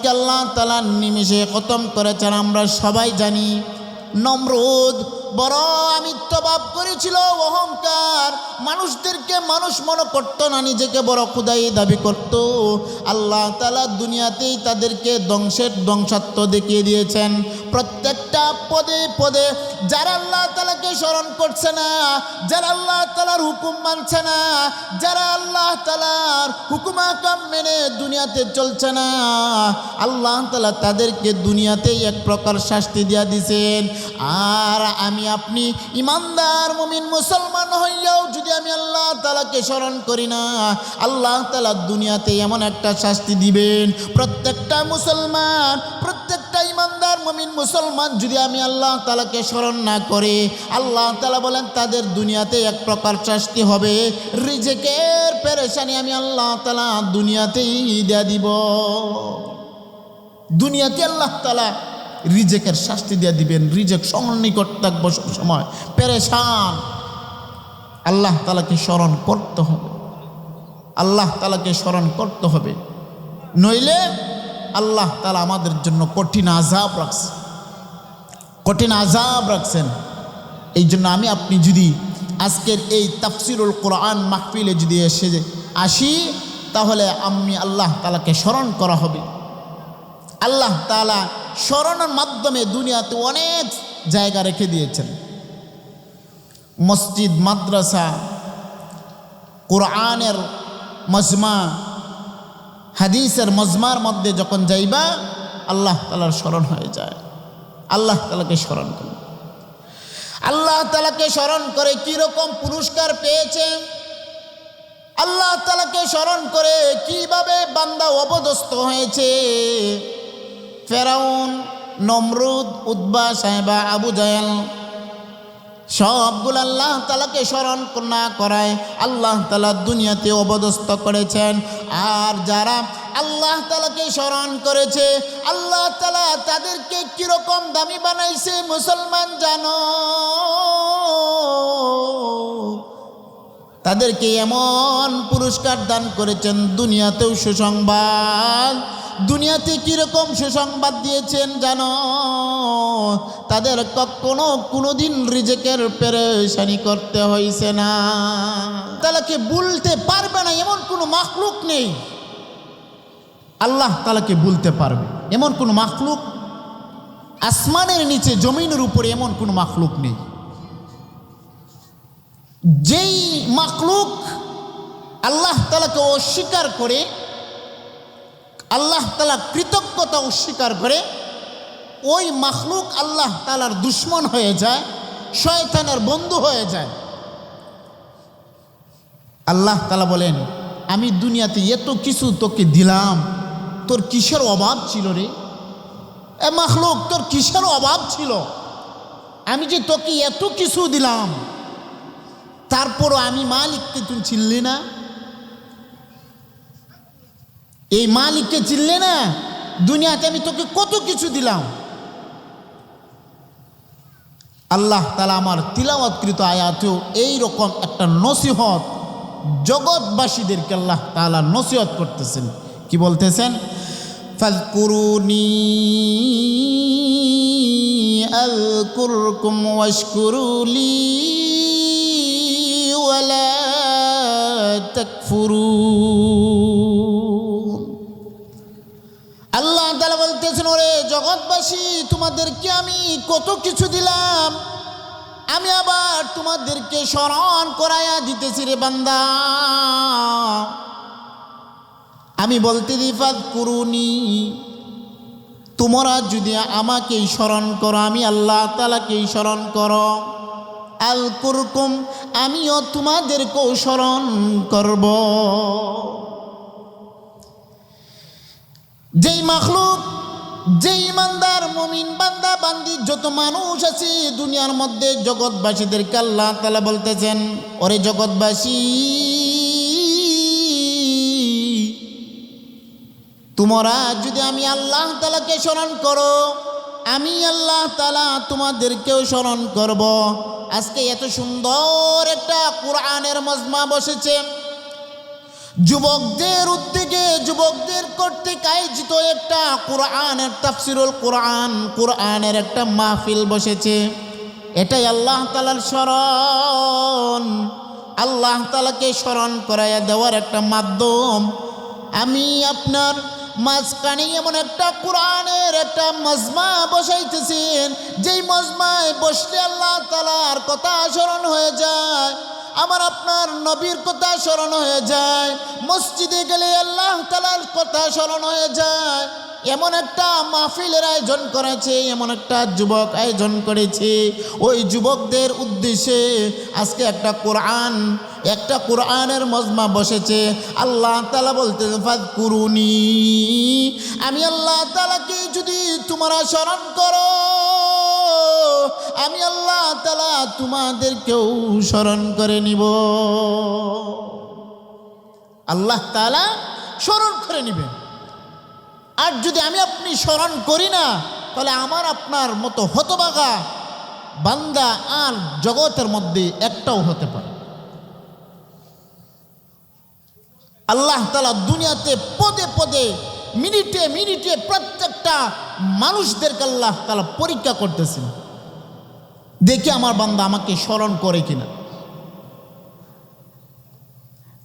ফেরাউনকে আল্লাহ তালা নিমিষে খতম করেছেন আমরা সবাই জানি। নমরুদ বড় আমিত্বভাব করেছিল, অহংকার। মানুষদেরকে মানুষ মনে করতো না, নিজেকে বড় খুদাই দাবি করত। আল্লাহ তালা দুনিয়াতেই তাদেরকে ধ্বংসের ধ্বংসাত্ম দেখিয়ে দিয়েছেন। প্রত্যেকটা পদে পদে যারা আল্লাহ তালাকে স্মরণ করছে না, যারা আল্লাহ তালার হুকুম মানছে না, যারা আল্লাহ তালার হুকুমাকাম মেনে দুনিয়াতে চলছে না, আল্লাহ তালা তাদেরকে দুনিয়াতেই এক প্রকার শাস্তি দিয়া দিছেন। আর আমি আপনি ইমানদার মুমিন মুসলমান হইয়াও যদি আমি আল্লাহ তালাকে স্মরণ করি না, আল্লাহ তালা দুনিয়াতে এমন একটা শাস্তি দিবেন। প্রত্যেকটা মুসলমান, প্রত্যেকটা ইমানদার মুমিন মুসলমান যদি আমি আল্লাহ তালাকে স্মরণ না করে, আল্লাহ তালা বলেন তাদের দুনিয়াতে এক প্রকার শাস্তি হবে। রিজেকের পেরেশানি আমি আল্লাহ তালা দুনিয়াতেই দেয়া দিব। দুনিয়াতে আল্লাহ তালা রিজেকের শাস্তি দিয়ে দিবেন। রিজেক সংনিকট থাকব সবসময় পেরেশান। আল্লাহ তালাকে স্মরণ করতে হবে। আল্লাহ তালাকে স্মরণ করতে হবে। নইলে আল্লাহ তালা আমাদের জন্য কঠিন আজাব রাখছে। কঠিন আজাব রাখছেন। এই জন্য আমি আপনি যদি আজকের এই তাফসিরুল কোরআন মাহফিলে যদি এসে আসি, তাহলে আমি আল্লাহ তালাকে স্মরণ করা হবে। আল্লাহ তালা স্মরণের মাধ্যমে দুনিয়াতে অনেক জায়গা রেখে দিয়েছেন। মসজিদ, মাদ্রাসা, কোরআনের মজমা, হাদিসের মজমার মধ্যে যখন যাইবা, আল্লাহ তালার স্মরণ হয়ে যায়। আল্লাহ তালাকে স্মরণ করে আল্লাহ তালাকে স্মরণ করে কীরকম পুরস্কার পেয়েছে? আল্লাহ তালাকে স্মরণ করে কীভাবে বান্দা অবদস্ত হয়েছে? ফেরাউন, নমরুদ উদ্বা সাহেবা আবু জায়াল সবগুলো আল্লাহ তালাকে স্মরণ না করায় আল্লাহ তালা দুনিয়াতে অবদস্ত করেছেন। আর যারা আল্লাহ তালাকে স্মরণ করেছে, আল্লাহ তালা তাদেরকে কীরকম দামি বানাইছে, মুসলমান জানো? তাদেরকে এমন পুরস্কার দান করেছেন, দুনিয়াতেও সুসংবাদ। দুনিয়াতে কীরকম সুসংবাদ দিয়েছেন জানো? তাদের কখনো কোনোদিন রিজেকের পেরেশানি করতে হয়েছে না। তালাকে বলতে পারবে না, এমন কোনো মাখলুক নেই। আল্লাহ তালাকে বলতে পারবে, এমন কোনো মাখলুক? আসমানের নিচে, জমিনের উপরে এমন কোনো মাখলুক নেই। যেই মাকলুক আল্লাহ তালাকে অস্বীকার করে, আল্লাহ তালা কৃতজ্ঞতা অস্বীকার করে, ওই মাখলুক আল্লাহ তালার দুশ্মন হয়ে যায়, শয়তানের বন্ধু হয়ে যায়। আল্লাহ তালা বলেন, আমি দুনিয়াতে এত কিছু তোকে দিলাম, তোর কিসের অভাব ছিল রে? এ মাখলুক, তোর কিসের অভাব ছিল? আমি যে তোকে এত কিছু দিলাম তারপরও আমি মালিককে তুই চিনলে না? এই মালিককে চিনলে না? দুনিয়াতে আমি তোকে কত কিছু দিলাম? আল্লাহ তালা আমার তিলাওয়াতকৃত আয়াতেও এই রকম একটা নসিহত জগৎবাসীদেরকে আল্লাহ তালা নসিহত করতেছেন। কি বলতেছেন? ফাজকুরুনি আলকুরকুম ওয়াশকুরুলি ولا تكفرون আল্লাহ তালা বলতেছেন ওরে জগৎবাসী তোমাদেরকে আমি কত কিছু দিলাম আমি আবার তোমাদেরকে স্মরণ করাইয়া দিতেছি রে বান্দা আমি বলতে দিফাত করুনি তোমরা যদি আমাকেই স্মরণ করো আমি আল্লাহ তালাকেই স্মরণ করো আল কুরকুম, আমিও তোমাদেরকেও স্মরণ করব। যেই মাখলুক যে ইমানদার, মমিন বান্দা, বান্দি, যত মানুষ আছে দুনিয়ার মধ্যে, জগৎবাসীদেরকে আল্লাহ তালা বলতেছেন, ওরে জগৎবাসী, তোমরা যদি আমি আল্লাহ তালাকে স্মরণ করো আমি আল্লাহ তালা তোমাদেরকেও স্মরণ করব। আজকে এত সুন্দর একটা কোরআনের মজমা বসেছে। যুবকদের উদ্যোগে, যুবকদের কর্তৃক আয়োজিত একটা কোরআনের তাফসিরুল কোরআন, কোরআনের একটা মাহফিল বসেছে। এটাই আল্লাহ তালার স্মরণ। আল্লাহ তালাকে স্মরণ করাইয়া দেওয়ার একটা মাধ্যম। আমি আপনার মাঝখানে এমন একটা কোরআনের একটা মজমা বসাইতেছেন, যেই মজমায় বসলে আল্লাহ তালার কথা স্মরণ হয়ে যায়, আমার আপনার নবীর কথা স্মরণ হয়ে যায়, মসজিদে গেলে আল্লাহ তালার কথা স্মরণ হয়ে যায়। এমন একটা মাহফিলের আয়োজন করেছে, এমন একটা যুবক আয়োজন করেছে। ওই যুবকদের উদ্দেশ্যে আজকে একটা কোরআন, একটা কোরআনের মজমা বসেছে। আল্লাহ তালা বলতে কুরুনি আমি আল্লাহ তালাকে যদি তোমরা স্মরণ করো, আমি আল্লাহ তালা তোমাদেরকেও স্মরণ করে নিব। আল্লাহ তালা স্মরণ করে নিবেন। আর যদি আমি আপনি স্মরণ করি না, তাহলে আমার আপনার মতো হতবাগা বান্দা আর জগতের মধ্যে একটাও হতে পারে। আল্লাহ তালা দুনিয়াতে পদে পদে, মিনিটে মিনিটে প্রত্যেকটা মানুষদেরকে আল্লাহ তালা পরীক্ষা করতেছেন। দেখি আমার বান্দা আমাকে স্মরণ করে কিনা।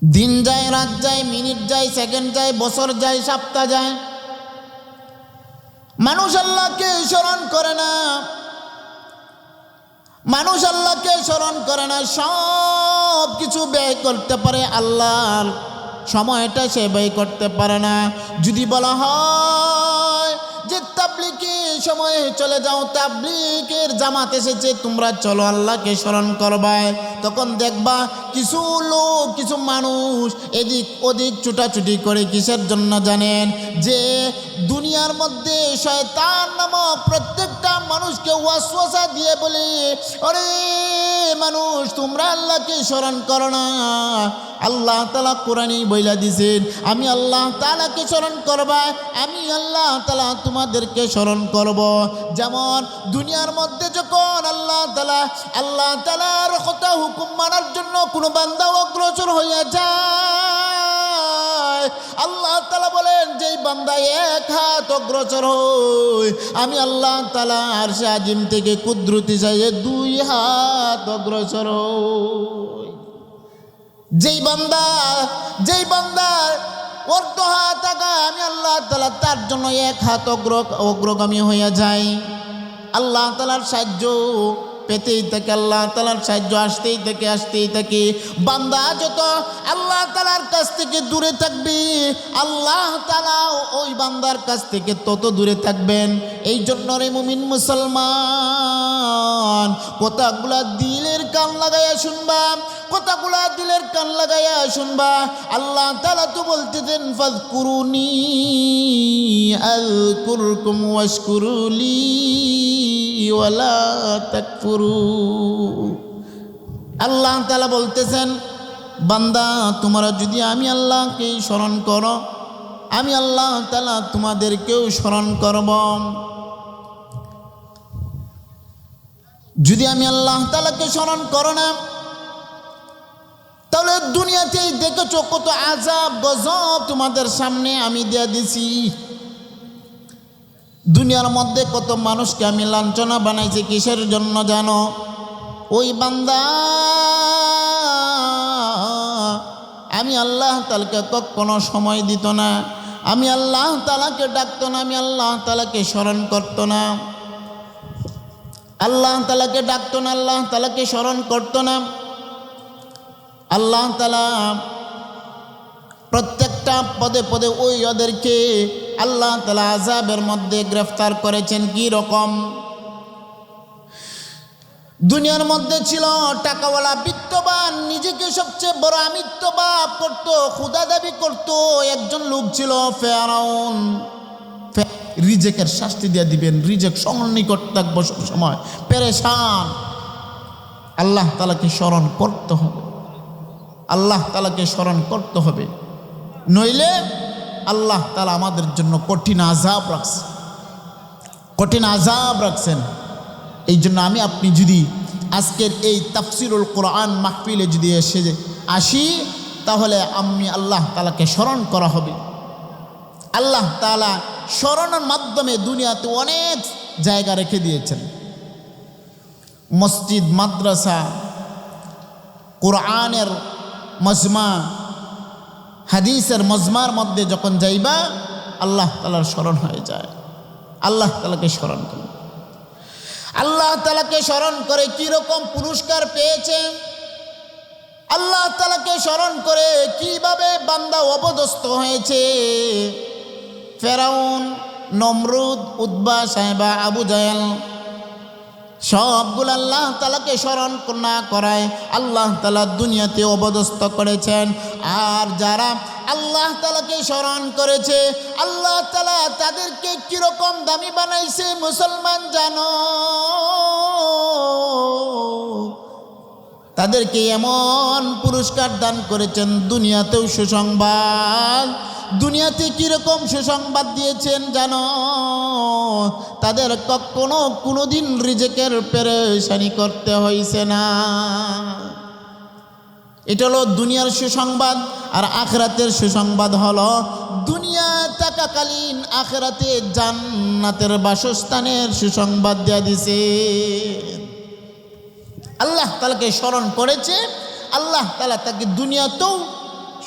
দিন যায়, রাত যায়, মিনিট যায়, সেকেন্ড যায়, বছর যায়, সপ্তাহ যায়। মানুষ আল্লাহকে স্মরণ করে না। মানুষ আল্লাহকে স্মরণ করে না, সব কিছু ব্যয় করতে পারে আল্লাহর। সময়টা সে ব্যয় করতে পারে না। যদি বলা হয় যে তাবলিকে সময়ে চলে যাও তাবলিকের জামাত এসেছে, তোমরা চলো আল্লাহকে স্মরণ করবায় তখন দেখবা কিছু লোক, কিছু মানুষ এদিক ওদিক ছুটাছুটি করে কিসের জন্য জানেন? যে দুনিয়ার মধ্যে শয়তান নামক প্রত্যেকটা মানুষকে ওয়াসওয়াসা দিয়ে বলে, আরে মানুষ, তোমরা আল্লাহকে স্মরণ করো না। আল্লাহ তালা কোরআনই বইলা দিছেন, আমি আল্লাহ তালাকে স্মরণ করবা, আমি আল্লাহ তালা তোমাদেরকে স্মরণ করব। যেমন দুনিয়ার মধ্যে যখন আল্লাহ তালা আল্লাহ তালার কথা হুকুম মানার জন্য কোনো বান্দা অগ্রসর হইয়া যায়, আল্লাহ তালা বলেন, যেই বান্দা এক হাত অগ্রসর হই, আমি আল্লাহ তালা আর আজিম থেকে কুদ্রুতি চাইয়ে দুই হাত অগ্রসর হই। যেই বান্দা, যেই বান্দার অর্ধ হাত আমি আল্লাহ তালা তার জন্য এক হাত অগ্র অগ্রগামী হইয়া যাই। আল্লাহ তালার সাহায্য পেতেই থাকে আল্লাহ তালার সাহায্য, আসতেই থাকে আসতেই থাকে। বান্দা যত আল্লাহ তালার কাছ থেকে দূরে থাকবে, আল্লাহ তালা ওই বান্দার কাছ থেকে তত দূরে থাকবেন। এই জন্য রে মুমিন মুসলমান, কথাগুলা দিলের কান লাগাইয়া শুনবা, কথাগুলা দিলের কান লাগাইয়া শুনবা। আল্লাহ তালা তো বলতেছেন ফাজ কুরুনি আল কুরকুম ওয়াশকুরুলি ওয়ালা তাকফুরু। আল্লাহ তালা বলতেছেন, বান্দা, তোমরা যদি আমি আল্লাহকে স্মরণ করো, আমি আল্লাহ তালা তোমাদেরকেও স্মরণ করব। যদি আমি আল্লাহ তালাকে স্মরণ করো না, তাহলে দুনিয়াতেই দেখেছ কত আজাব গজব তোমাদের সামনে আমি দিয়ে দিছি। দুনিয়ার মধ্যে কত মানুষকে আমি লাঞ্ছনা বানাইছি কিসের জন্য জানো? ওই বান্দা, আমি আল্লাহ তালাকে কখনো সময় দিত না। আমি আল্লাহ তালাকে ডাকতো না, আমি আল্লাহ তালাকে স্মরণ করতো না। আল্লাহ তালাকে ডাকত না, আল্লাহ তালাকে স্মরণ করতো না। আল্লাহ তালা প্রত্যেকটা পদে পদে ওই ওদেরকে আল্লাহ তালা আজাবের মধ্যে গ্রেফতার করেছেন কি রকম? দুনিয়ার মধ্যে ছিল টাকাওয়ালা বিত্তবান, নিজেকে সবচেয়ে বড় আমিত্ববাব করত ক্ষুদা দাবি করত, একজন লোক ছিল ফেরাউন। রিজেকের শাস্তি দিয়ে দিবেন, রিজেক সন্নিকট থাকব সবসময় পেরেশান। আল্লাহ তালাকে স্মরণ করতে হবে। আল্লাহ তালাকে স্মরণ করতে হবে। নইলে আল্লাহ তালা আমাদের জন্য কঠিন আজাব রাখছে। কঠিন আজাব রাখছেন। এই জন্য আমি আপনি যদি আজকের এই তাফসিরুল কোরআন মাহফিলে যদি এসে আসি, তাহলে আমি আল্লাহ তালাকে স্মরণ করা হবে। আল্লাহ তালা স্মরণের মাধ্যমে দুনিয়াতে অনেক জায়গা রেখে দিয়েছেন। মসজিদ, মাদ্রাসা, কোরআনের মজমা হাদিসের মজমার মধ্যে যখন যাইবা, আল্লাহ তালার স্মরণ হয়ে যায়। আল্লাহ তালাকে স্মরণ করে আল্লাহ তালাকে স্মরণ করে কীরকম পুরস্কার পেয়েছে? আল্লাহ তালাকে স্মরণ করে কীভাবে বান্দা অপদস্থ হয়েছে? ফেরাউন, নমরুদ উদ্বা সাহেবা, আবু জায়াল সবগুলো আল্লাহ তালাকে স্মরণ না করায় আল্লাহ তালা দুনিয়াতে অবদস্ত করেছেন। আর যারা আল্লাহ তালাকে স্মরণ করেছে, আল্লাহ তালা তাদেরকে কীরকম দামি বানাইছে মুসলমান জানো? তাদেরকে এমন পুরস্কার দান করেছেন দুনিয়াতেও সুসংবাদ। দুনিয়াতে কীরকম সুসংবাদ দিয়েছেন জানো? তাদের কখনো কোনোদিন রিজেকের পেরেশানি করতে হয়েছে না। এটা হলো দুনিয়ার সুসংবাদ আর আখরাতের সুসংবাদ হলো দুনিয়া থাকাকালীন আখরাতে জান্নাতের বাসস্থানের সুসংবাদ দেওয়া দিছে। আল্লাহ তালাকে স্মরণ করেছে, আল্লাহ তালা তাকে দুনিয়াতেও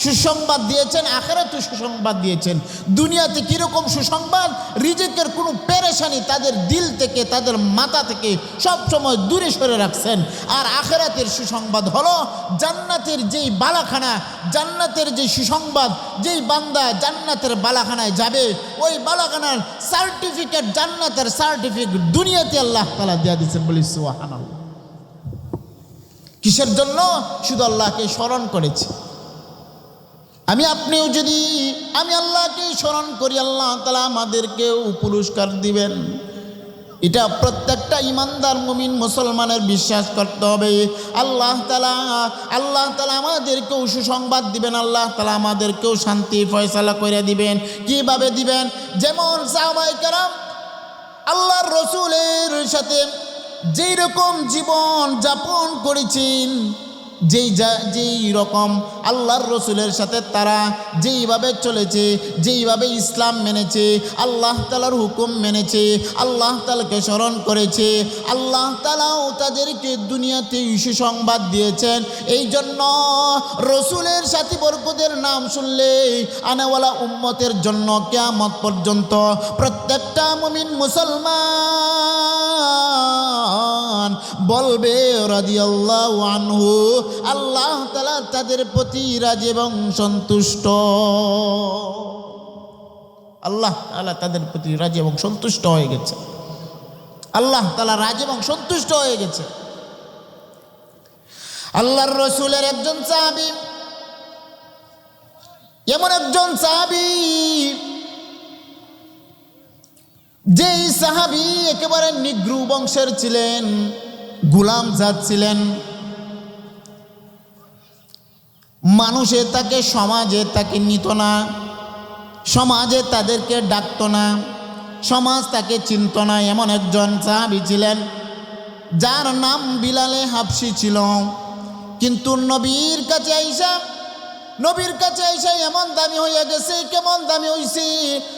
সুসংবাদ দিয়েছেন আখেরাতেও সুসংবাদ দিয়েছেন। দুনিয়াতে কীরকম সুসংবাদ? রিজেকের কোনো পেরেশানি তাদের দিল থেকে, তাদের মাথা থেকে সব সময় দূরে সরে রাখছেন। আর আখেরাতের সুসংবাদ হলো জান্নাতের যেই বালাখানা, জান্নাতের যে সুসংবাদ, যেই বান্দা জান্নাতের বালাখানায় যাবে, ওই বালাখানার সার্টিফিকেট জান্নাতের সার্টিফিকেট দুনিয়াতে আল্লাহ তালা দেওয়া দিচ্ছেন বলি সুহান কিসের জন্য? শুধু আল্লাহকে স্মরণ করেছে। আমি আপনিও যদি আমি আল্লাহকে স্মরণ করি, আল্লাহ তালা আমাদেরকেও পুরস্কার দিবেন। এটা প্রত্যেকটা ইমানদার মুমিন মুসলমানের বিশ্বাস করতে হবে। আল্লাহ তালা আল্লাহ তালা আমাদেরকেও সুসংবাদ দিবেন, আল্লাহ তালা আমাদেরকেও শান্তি ফয়সালা করে দিবেন। কীভাবে দিবেন? যেমন আল্লাহর রসুলের সাথে যেই রকম জীবন যাপন করেছেন যেই যা, যেই রকম আল্লাহর রসুলের সাথে তারা যেইভাবে চলেছে, যেইভাবে ইসলাম মেনেছে, আল্লাহ তালার হুকুম মেনেছে, আল্লাহ তালাকে স্মরণ করেছে, আল্লাহ তালাও তাদেরকে দুনিয়াতে সুসংবাদ দিয়েছেন। এই জন্য রসুলের সাথী বরকদের নাম শুনলে আনাওয়ালা উম্মতের জন্য কেয়ামত পর্যন্ত প্রত্যেকটা মুমিন মুসলমান বলবে রাদিয়াল্লাহু আনহু আল্লাহ তালা তাদের প্রতি রাজ এবং সন্তুষ্ট। আল্লাহ তালা তাদের প্রতি রাজ এবং সন্তুষ্ট হয়ে গেছে। আল্লাহ তালা রাজ এবং সন্তুষ্ট হয়ে গেছে। আল্লাহর রসুলের একজন সাহাবি, এমন একজন সাহাবি, যেই সাহাবি একেবারে নিগ্রু বংশের ছিলেন, গুলাম জাত ছিলেন। মানুষে তাকে, সমাজে তাকে নিত না। সমাজে তাদেরকে ডাকত না। সমাজ তাকে চিনত না। এমন একজন সাহাবি ছিলেন, যার নাম বিলালে হাফসি ছিল। কিন্তু নবীর কাছে আইসা, নবীর কাছে এসে এমন দামি হইয়া গেছে, কেমন দামি হইছে,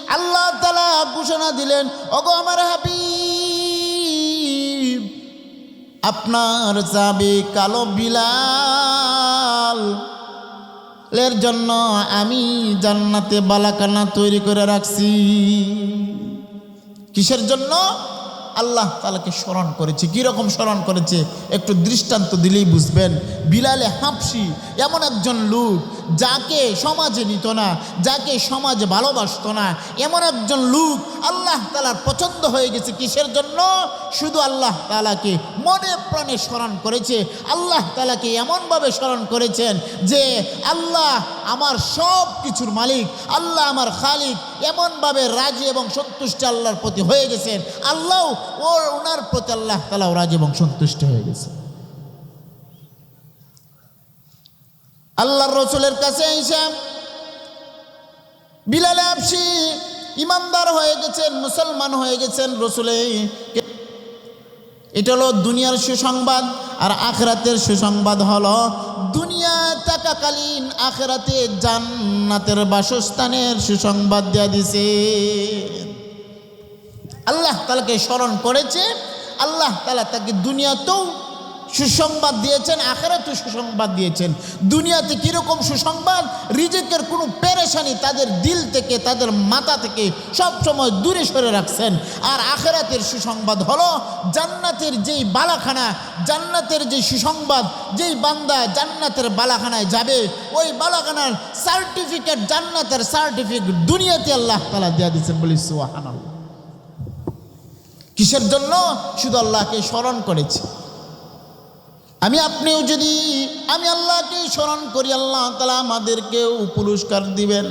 আল্লাহ তালা ঘোষণা দিলেন, ওগো আমার হাবিব, আপনার চাবি কালো বিলাল। এর জন্য আমি জান্নাতে বালাকানা তৈরি করে রাখছি। কিসের জন্য? আল্লাহ তালাকে স্মরণ করেছে। কীরকম স্মরণ করেছে? একটু দৃষ্টান্ত দিলেই বুঝবেন। বিলালে হাফসি এমন একজন লোক যাকে সমাজে নিত না, যাকে সমাজে ভালোবাসত না, এমন একজন লোক আল্লাহ তালার পছন্দ হয়ে গেছে কিসের জন্য? শুধু আল্লাহ তালাকে মনে প্রাণে স্মরণ করেছে। আল্লাহ তালাকে এমনভাবে স্মরণ করেছেন যে, আল্লাহ আমার সব কিছুর মালিক, আল্লাহ আমার খালিক, এমনভাবে রাজি এবং সন্তুষ্ট আল্লাহর প্রতি হয়ে গেছেন। আল্লাহ ওর ওনার প্রতি আল্লাহ তালাও রাজি এবং সন্তুষ্ট হয়ে গেছে। আল্লাহর রসুলের কাছে এসে বিলাল আপসি ইমানদার হয়ে গেছেন, মুসলমান হয়ে গেছেন রসুলে। এটা হলো দুনিয়ার সুসংবাদ আর আখরাতের সুসংবাদ হলো দুনিয়া টাকা চলাকালীন আখেরাতে জান্নাতের বাসস্থানের সুসংবাদ দেওয়া দিছে। আল্লাহ তালাকে স্মরণ করেছে, আল্লাহ তালা তাকে দুনিয়াতেও সুসংবাদ দিয়েছেন, আখেরাতেও সুসংবাদ দিয়েছেন। দুনিয়াতে কীরকম সুসংবাদ? রিজেকের কোনো পেরেশানি তাদের দিল থেকে, তাদের মাথা থেকে সব সময় দূরে সরে রাখছেন। আর আখেরাতের সুসংবাদ হলো জান্নাতের যেই বালাখানা, জান্নাতের যে সুসংবাদ, যেই বান্দা জান্নাতের বালাখানায় যাবে, ওই বালাখানার সার্টিফিকেট জান্নাতের সার্টিফিকেট দুনিয়াতে আল্লাহ তালা দেওয়া দিচ্ছেন বলি সুহান কিসের জন্য? শুধু আল্লাহকে স্মরণ করেছে। আমি আপনিও যদি, আমি আল্লাহকে স্মরণ করি, আল্লাহ তালা আমাদেরকেও পুরস্কার দিবেন।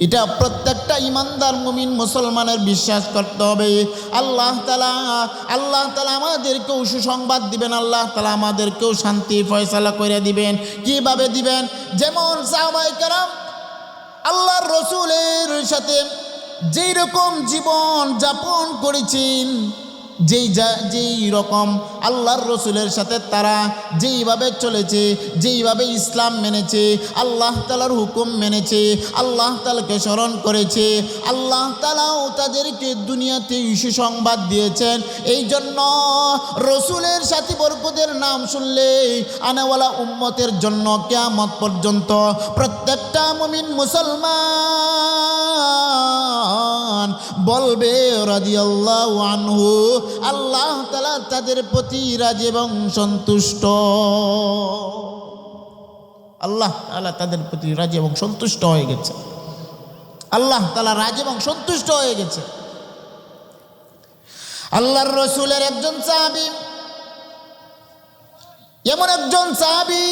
এটা প্রত্যেকটা ইমানদার মুমিন মুসলমানের বিশ্বাস করতে হবে। আল্লাহ তালা আল্লাহ তালা আমাদেরকেও সুসংবাদ দিবেন, আল্লাহ তালা আমাদেরকেও শান্তি ফয়সালা করে দিবেন। কীভাবে দিবেন? যেমন আল্লাহর রসুলের সাথে যেই রকম জীবন যাপন করেছেন, যেই যা, যেই রকম আল্লাহর রসুলের সাথে তারা যেইভাবে চলেছে, যেইভাবে ইসলাম মেনেছে, আল্লাহ তালার হুকুম মেনেছে, আল্লাহ তালাকে স্মরণ করেছে, আল্লাহ তালাও তাদেরকে দুনিয়াতে সুসংবাদ দিয়েছেন। এই জন্য রসুলের সাথী বরকদের নাম শুনলে আনাওয়ালা উম্মতের জন্য কেয়ামত পর্যন্ত প্রত্যেকটা মুমিন মুসলমান বলবে রাদিয়াল্লাহু আনহু, আল্লাহ তালা তাদের প্রতি রাজি এবং সন্তুষ্ট। আল্লাহ তালা তাদের প্রতি রাজি এবং সন্তুষ্ট হয়ে গেছে। আল্লাহ তালা রাজি এবং সন্তুষ্ট হয়ে গেছে। আল্লাহর রসুলের একজন সাহাবি, এমন একজন সাহাবি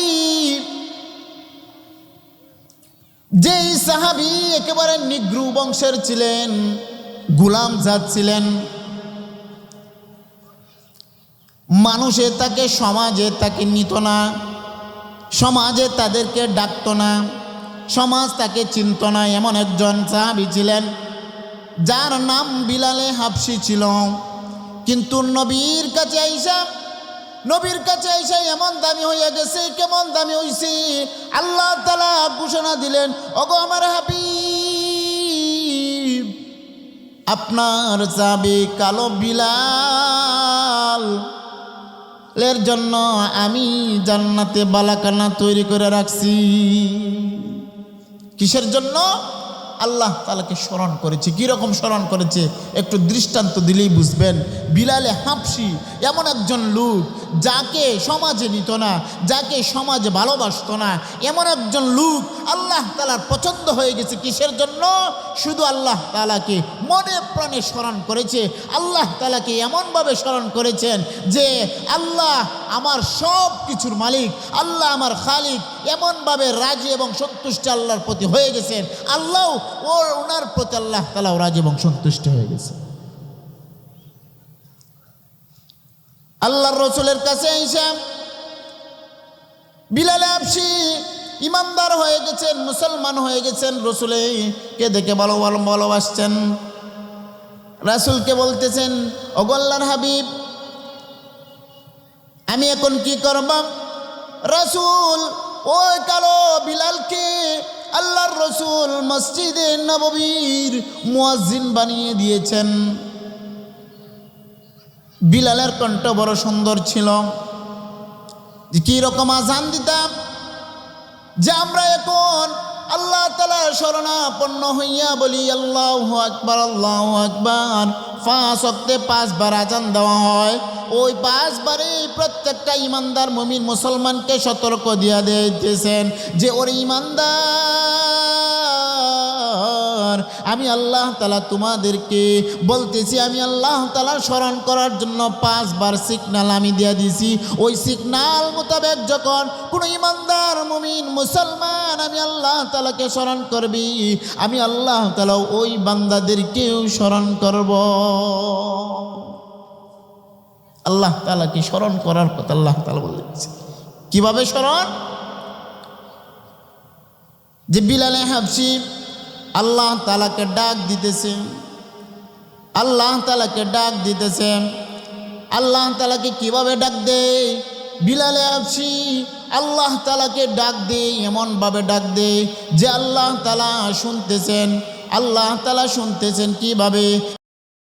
যেই সাহাবি একেবারে নিগ্রু বংশের ছিলেন, গুলাম জাত ছিলেন, মানুষে তাকে, সমাজে তাকে নিত না, সমাজে তাদেরকে ডাকত না, সমাজ তাকে চিনত না। এমন একজন সাহাবি ছিলেন, যার নাম বিলালে হাফসি ছিল। কিন্তু নবীর কাছে আইসা নবীর কাছে এসে এমন দামি হইয়া গেছে, কেমন দামি হইছে? আল্লাহ তালা ঘোষণা দিলেন, ওগো আমার হাবি আপনার চাবি কালো বিলাল। এর জন্য আমি জান্নাতে বালাকানা তৈরি করে রাখছি। কিসের জন্য? আল্লাহ তালাকে স্মরণ করেছে। কীরকম স্মরণ করেছে? একটু দৃষ্টান্ত দিলেই বুঝবেন। বিলালে হাফসি এমন একজন লোক যাকে সমাজে নিত না, যাকে সমাজে ভালোবাসত না, এমন একজন লোক আল্লাহ তালার পছন্দ হয়ে গেছে কিসের জন্য? শুধু আল্লাহ তালাকে মনে প্রাণে স্মরণ করেছে। আল্লাহ তালাকে এমনভাবে স্মরণ করেছেন যে, আল্লাহ আমার সব কিছুর মালিক, আল্লাহ আমার খালিক, এমনভাবে রাজি এবং সন্তুষ্ট আল্লাহর প্রতি হয়ে গেছেন। আল্লাহ ওর ওনার প্রতি আল্লাহ তালাও রাজি এবং সন্তুষ্ট হয়ে গেছে। আল্লাহর রসুলের কাছে এসে বিলালে আপসি ইমানদার হয়ে গেছেন, মুসলমান হয়ে গেছেন, রসুলে কে দেখে ভালো ভালো ভালোবাসছেন রাসুলকে বলতেছেন অগল্লার হাবিব, আমি এখন কি করব? রাসুল, ওই কালো বিলালকে আল্লাহর রসুল মসজিদে নববীর মুয়াজ্জিন বানিয়ে দিয়েছেন। বিলালের কণ্ঠ বড় সুন্দর ছিল। কী রকম আজান দিতাম? যে আমরা এখন আল্লাহ তালা শরণাপন্ন হইয়া বলি, আল্লাহ আকবার আল্লাহ আকবার। পাঁচ অক্টে পাঁচবার আজান দেওয়া হয়। ওই পাঁচবারে প্রত্যেকটা ইমানদার মমিন মুসলমানকে সতর্ক দিয়া দিয়েছেন যে ওর ইমানদার আমি আল্লাহ তালা তোমাদেরকে বলতেছি, আমি আল্লাহ তালা স্মরণ করার জন্য পাঁচবার সিগনাল আমি দিয়া দিছি। ওই সিগনাল মোতাবেক যখন কোনো ইমানদার, মুমিন, মুসলমান আমি আল্লাহ তালাকে স্মরণ করবি, আমি আল্লাহ তালা ওই বান্দাদেরকেও স্মরণ করব। আল্লাহ তালাকে স্মরণ করার কথা আল্লাহ তালা বলেছে কীভাবে স্মরণ? যে বিলালে হাবসি আল্লাহ তালাকে ডাক দিতেছে। আল্লাহ তালাকে ডাক দিতেছে। আল্লাহ তালাকে কীভাবে ডাক দে বিলালে আপসি আল্লাহ তালাকে ডাক দে এমনভাবে ডাক দে যে আল্লাহ তালা শুনতেছেন। আল্লাহ তালা শুনতেছেন কীভাবে?